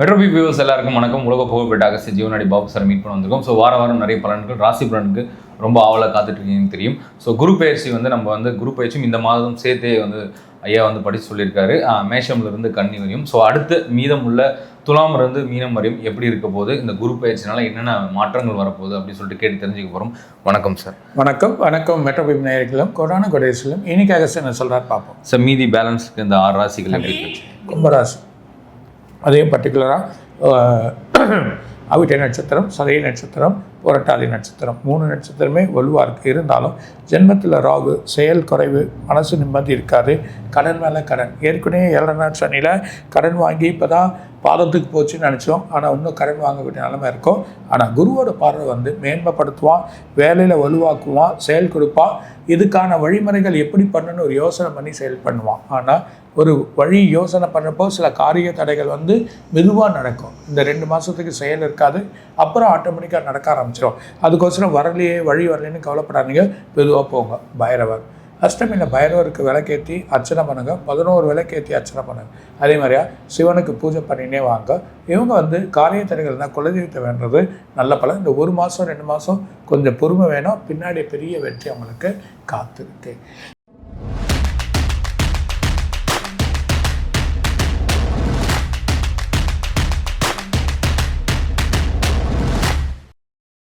மெட்ரோபி viewers எல்லாருக்கும் வணக்கம். உலக புகழ்பெற்ற அகஸ்தி ஜீவனாடி பாபு சார் மீட் பண்ண வந்திருக்கோம். ஸோ வார வாரம் நிறைய பலன்கள் ராசி பலனுக்கு ரொம்ப ஆவலாக காத்துட்டு இருக்கீங்கன்னு தெரியும். ஸோ குரு பயிற்சி வந்து நம்ம வந்து குரு பயிற்சியும் இந்த மாதம் சேர்த்தே வந்து ஐயா வந்து படித்து சொல்லியிருக்காரு. ஆஹ் மேஷம்ல இருந்து கன்னி வரையும். ஸோ அடுத்து மீதம் உள்ள துலாம் இருந்து மீனம் வரையும் எப்படி இருக்க போகுது? இந்த குரு பயிற்சினால என்னென்ன மாற்றங்கள் வரப்போகுது அப்படின்னு சொல்லிட்டு கேட்டு தெரிஞ்சுக்க போகிறோம் வணக்கம் சார். வணக்கம். வணக்கம் மெட்ரோபிம் நேயர்களும் கொரோனா கொடேசிலும் இன்னைக்காக என்ன சொல்கிறார் பார்ப்போம். சார் மீதி பேலன்ஸ்க்கு இந்த ஆறு ராசிகள் எப்படி கும்பராசி. அதே பர்டிகுலராக அவிட்டை நட்சத்திரம் சதய நட்சத்திரம் புரட்டாதி நட்சத்திரம். மூணு நட்சத்திரமே வலுவாக இருக்குது இருந்தாலும் ஜென்மத்தில் ராகு செயல் குறைவு மனசு நிம்மதி இருக்காது. கடன் மேலே கடன். ஏற்கனவே ஏழரை நாள் சனியில் கடன் வாங்கி இப்போ தான் பாதத்துக்கு போச்சுன்னு நினச்சோம். ஆனால் இன்னும் கடன் வாங்க வேண்டிய நிலைமை இருக்கும். ஆனால் குருவோட பார்வை வந்து மேன்மைப்படுத்துவான் வேலையில் வலுவாக்குவான் செயல் கொடுப்பான் இதுக்கான வழிமுறைகள் எப்படி பண்ணணும்னு ஒரு யோசனை பண்ணி செயல் பண்ணுவான். ஆனால் ஒரு வழி யோசனை பண்ணுறப்போ சில காரிய தடைகள் வந்து மெதுவாக நடக்கும். இந்த ரெண்டு மாதத்துக்கு செயல் இருக்காது. அப்புறம் ஆட்டோமேட்டிக்காக நடக்க ஆரம்பிச்சிடும் அதுக்கோசரம் வரலையே வழி வரலைன்னு கவலைப்படாதீங்க. மெதுவாக போங்க. பைரவர். அஷ்டமியில் பைரவருக்கு விளக்கேற்றி அர்ச்சனை பண்ணுங்க. பதினோரு விளக்கேற்றி அர்ச்சனை பண்ணுங்க. அதே மாதிரியா சிவனுக்கு பூஜை பண்ணினே வாங்க. இவங்க வந்து காரிய தடைகள்னா குலதெய்வத்தை வேண்டது நல்ல பலன். இந்த ஒரு மாதம் ரெண்டு மாதம் கொஞ்சம் பொறுமை வேணும். பின்னாடி பெரிய வெற்றி அவங்களுக்கு காத்திருக்கு.